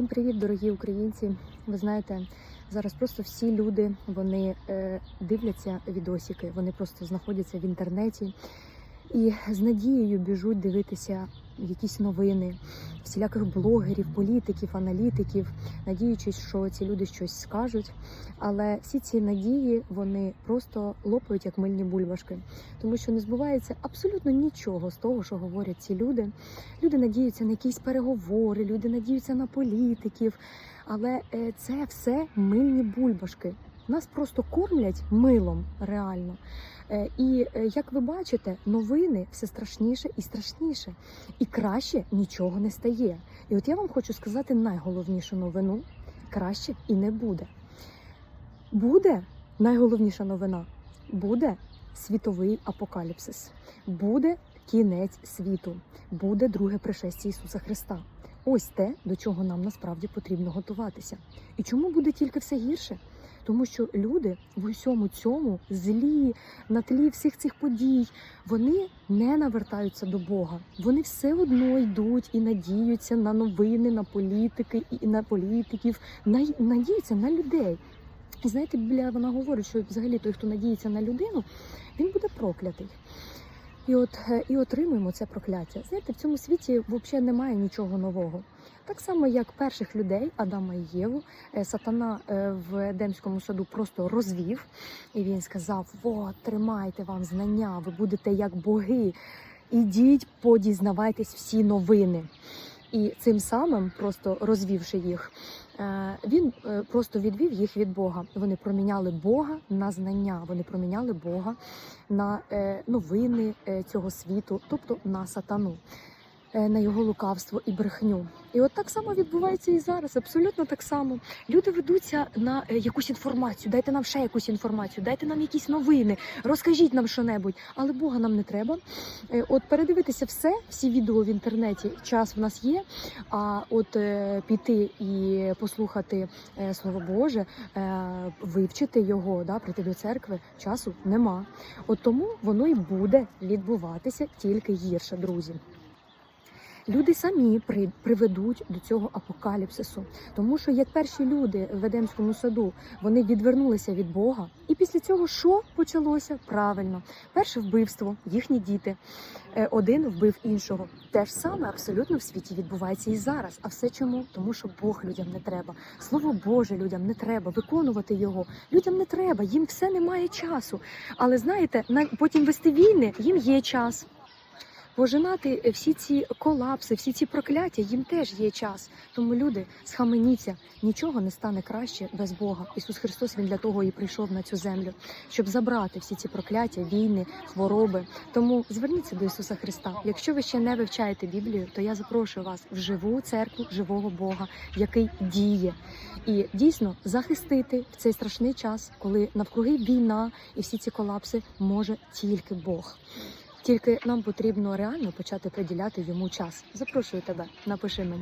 Всім привіт, дорогі українці. Ви знаєте, зараз просто всі люди вони е, дивляться відосики, вони просто знаходяться в інтернеті і з надією біжуть дивитися якісь новини, всіляких блогерів, політиків, аналітиків, надіючись, що ці люди щось скажуть. Але всі ці надії вони просто лопають як мильні бульбашки, тому що не збувається абсолютно нічого з того, що говорять ці люди. Люди надіються на якісь переговори, люди надіються на політиків, але е, це все мильні бульбашки. Нас просто кормлять милом реально. Е, І е, як ви бачите, новини все страшніше і страшніше, і краще нічого не стає. І от я вам хочу сказати найголовнішу новину: краще і не буде. Буде найголовніша новина буде світовий апокаліпсис, буде кінець світу, буде друге пришестя Ісуса Христа. Ось те, до чого нам насправді потрібно готуватися. І чому буде тільки все гірше? Тому що люди в усьому цьому злі на тлі всіх цих подій, вони не навертаються до Бога. Вони все одно йдуть і надіються на новини, на політики і на політиків, на- надіються на людей. І знаєте, Біблія вона говорить, що взагалі той, хто надіється на людину, він буде проклятий. І от е, і отримуємо це прокляття. Знаєте, в цьому світі взагалі немає нічого нового. Так само, як перших людей, Адама і Єву, е, сатана е, в Едемському саду просто розвів, і він сказав: От, тримайте вам знання, ви будете як боги. Ідіть, подізнавайтесь всі новини. І цим самим, просто розвівши їх, е, він е, просто відвів їх від Бога. Вони проміняли Бога на знання, вони проміняли Бога на е, новини цього світу, тобто на сатану, на його лукавство і брехню. І от так само відбувається і зараз. Абсолютно так само. Люди ведуться на е, якусь інформацію. Дайте нам ще якусь інформацію, дайте нам якісь новини, розкажіть нам що-небудь. Але Бога нам не треба. Е, От передивитися все, всі відео в інтернеті, час в нас є. А от е, піти і послухати е, Слово Боже, е, вивчити його, да, прийти до церкви, часу нема. От тому воно і буде відбуватися тільки гірше, друзі. Люди самі при, приведуть до цього апокаліпсису, тому що як перші люди в Едемському саду вони відвернулися від Бога, і після цього що почалося? Правильно, перше вбивство, їхні діти. Е, Один вбив іншого. Те ж саме абсолютно в світі відбувається і зараз. А все чому? Тому що Бог людям не треба. Слово Боже людям не треба виконувати його. Людям не треба, їм все немає часу. Але знаєте, на потім вести війни їм є час. Пожинати всі ці колапси, всі ці прокляття, їм теж є час. Тому люди, схаменіться, нічого не стане краще без Бога. Ісус Христос Він для того і прийшов на цю землю, щоб забрати всі ці прокляття, війни, хвороби. Тому зверніться до Ісуса Христа. Якщо ви ще не вивчаєте Біблію, то я запрошую вас в живу церкву живого Бога, який діє, і дійсно захистити в цей страшний час, коли навкруги війна і всі ці колапси може тільки Бог. Тільки нам потрібно реально почати приділяти йому час. Запрошую тебе, напиши мені.